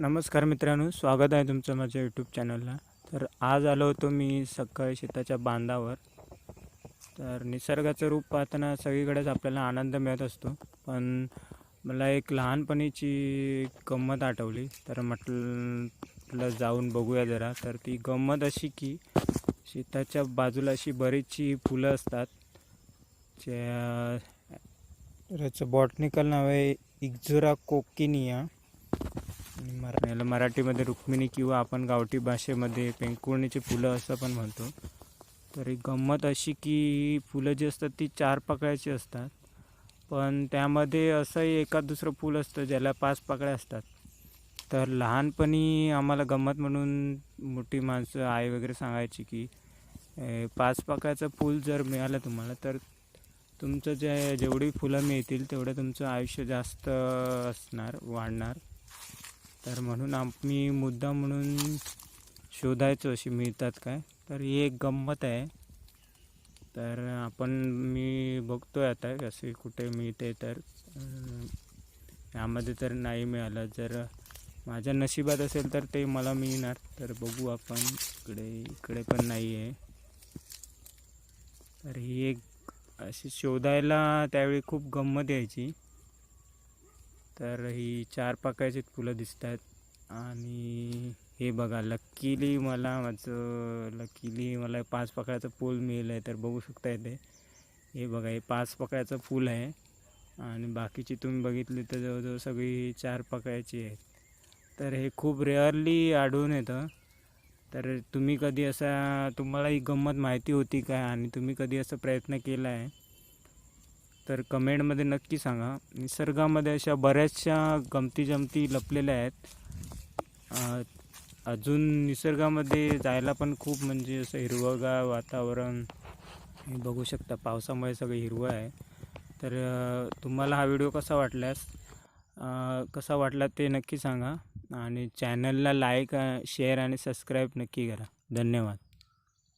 नमस्कार मित्रांनो स्वागत आहे तुमचं माझ्या यूट्यूब चॅनलला तर आज आलो होतो मी सकाळी शेताच्या बांधावर. तर निसर्गाचं रूप पाहताना सगळीकडेच आपल्याला आनंद मिळत असतो. पण मला एक लहानपणीची गंमत आठवली. तर म्हटलं जाऊन बघूया जरा. तर ती गंमत अशी की शेताच्या बाजूला अशी बरीचशी फुलं असतात. ज्या बॉटनिकल नाव आहे इक्झुरा कोकिनिया याला मराठीमध्ये रुक्मिणी किंवा आपण गावठी भाषेमध्ये पेंकुळणीची फुलं असं पण म्हणतो. तर एक गंमत अशी की फुलं जी असतात ती चार पाकळ्याची असतात. पण त्यामध्ये असंही एका दुसरं फूल असतं ज्याला पाच पाकळ्या असतात. तर लहानपणी आम्हाला गंमत म्हणून मोठी माणसं आई वगैरे सांगायची की पाच पाकळ्याचं फूल जर मिळालं तुम्हाला तर तुमचं जे जेवढी फुलं मिळतील तेवढं तुमचं आयुष्य जास्त असणार वाढणार. तर म्हणून आम्ही मुद्दा म्हणून शोधायचो अशी मिळतात काय. तर ही एक गंमत आहे. तर आपण मी बघतोय आता कसे कुठे मिळते तर. यामध्ये तर नाही मिळालं. जर माझ्या नशिबात असेल तर ते मला मिळणार. तर बघू आपण. इकडे इकडे पण नाही आहे तर ही एक अशी शोधायला त्यावेळी खूप गंमत यायची. तर ही चार पाकळ्याचीच फुलं दिसत आहेत आणि हे बघा लकीली मला माझं लकीली मला पाच पाकळ्याचं फूल मिळलं आहे तर बघू शकता येते हे बघा हे पाच पाकळ्याचं फूल आहे. आणि बाकीची तुम्ही बघितली तर जवळजवळ सगळी चार पाकळ्याची आहेत. तर हे खूप रेअरली आढळून येतं. तर तुम्ही कधी असा तुम्हाला ही गंमत माहिती होती काय आणि तुम्ही कधी असा प्रयत्न केला आहे? तर कमेंटमध्ये नक्की सांगा. निसर्गामध्ये अशा बऱ्याचशा गमती जमती लपलेल्या आहेत. अजून निसर्गामध्ये जायला पण खूप म्हणजे असं हिरवंगार वातावरण बघू शकता. पावसामुळे सगळं हिरवं आहे. तर तुम्हाला हा व्हिडिओ कसा वाटल्यास कसा वाटला ते नक्की सांगा. आणि चॅनलला लाईक शेअर आणि सबस्क्राईब नक्की करा. धन्यवाद.